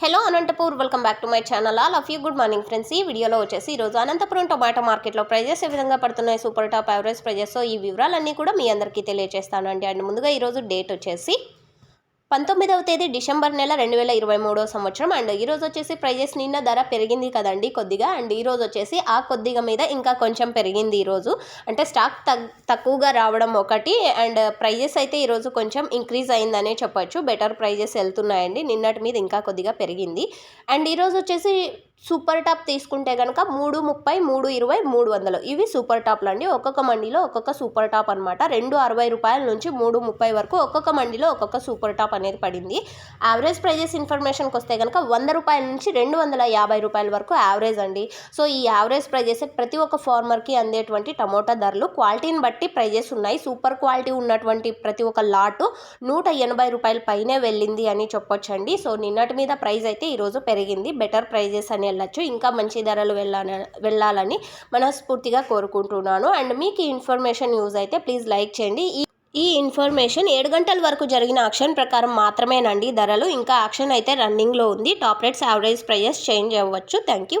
Hello Anantapur welcome back to my channel. All of you good morning friends. ఈ వీడియోలో వచ్చేసి ఈరోజు Anantapuram tomato మార్కెట్లో ప్రైజెస్ ఏ విధంగా పడుతున్నాయి సూపర్ టాప్ యావరేజ్ ప్రైజెస్ ఈ వివరాలన్నీ కూడా మీ అందరికీ తెలియజేస్తాను అండి అండ్ ముందుగా ఈరోజు డేట్ వచ్చేసి పంతొమ్మిదవ తేదీ డిసెంబర్ నెల రెండు వేల ఇరవై మూడో సంవత్సరం అండ్ ఈరోజు వచ్చేసి ప్రైజెస్ నిన్న ధర పెరిగింది కదండి కొద్దిగా అండ్ ఈరోజు వచ్చేసి ఆ కొద్దిగా మీద ఇంకా కొంచెం పెరిగింది ఈరోజు అంటే స్టాక్ తగ్ తక్కువగా రావడం ఒకటి అండ్ ప్రైజెస్ అయితే ఈరోజు కొంచెం ఇంక్రీజ్ అయిందనే చెప్పొచ్చు. బెటర్ ప్రైజెస్ వెళ్తున్నాయండి. నిన్నటి మీద ఇంకా కొద్దిగా పెరిగింది. అండ్ ఈరోజు వచ్చేసి సూపర్ టాప్ తీసుకుంటే కనుక మూడు ముప్పై మూడు ఇరవై మూడు వందలు. ఇవి సూపర్ టాప్లు అండి. ఒక్కొక్క మండిలో ఒక్కొక్క సూపర్ టాప్ అనమాట రెండు అరవై రూపాయల నుంచి మూడు ముప్పై వరకు ఒక్కొక్క మండిలో ఒక్కొక్క సూపర్ టాప్ అనేది పడింది. యావరేజ్ ప్రైజెస్ ఇన్ఫర్మేషన్కి వస్తే కనుక వంద రూపాయల నుంచి రెండు వందల యాభై రూపాయల వరకు యావరేజ్ అండి. సో ఈ యావరేజ్ ప్రైజెస్ ప్రతి ఒక్క ఫార్మర్కి అందేటువంటి టమోటా ధరలు క్వాలిటీని బట్టి ప్రైజెస్ ఉన్నాయి. సూపర్ క్వాలిటీ ఉన్నటువంటి ప్రతి ఒక్క లాటు నూట ఎనభై రూపాయల పైనే వెళ్ళింది అని చెప్పొచ్చండి. సో నిన్నటి మీద ప్రైస్ అయితే ఈరోజు పెరిగింది. బెటర్ ప్రైజెస్ అనే వెళ్ళచ్చు. ఇంకా మంచి ధరలు వెళ్ళాలని వెళ్ళాలని మనస్ఫూర్తిగా కోరుకుంటున్నాను. అండ్ మీకు ఈ ఇన్ఫర్మేషన్ యూజ్ అయితే ప్లీజ్ లైక్ చేయండి. ఈ ఈ ఇన్ఫర్మేషన్ ఏడు గంటల వరకు జరిగిన ఆక్షన్ ప్రకారం మాత్రమేనండి ధరలు. ఇంకా ఆక్షన్ అయితే రన్నింగ్లో ఉంది. Top rates average prices change అవ్వచ్చు. Thank you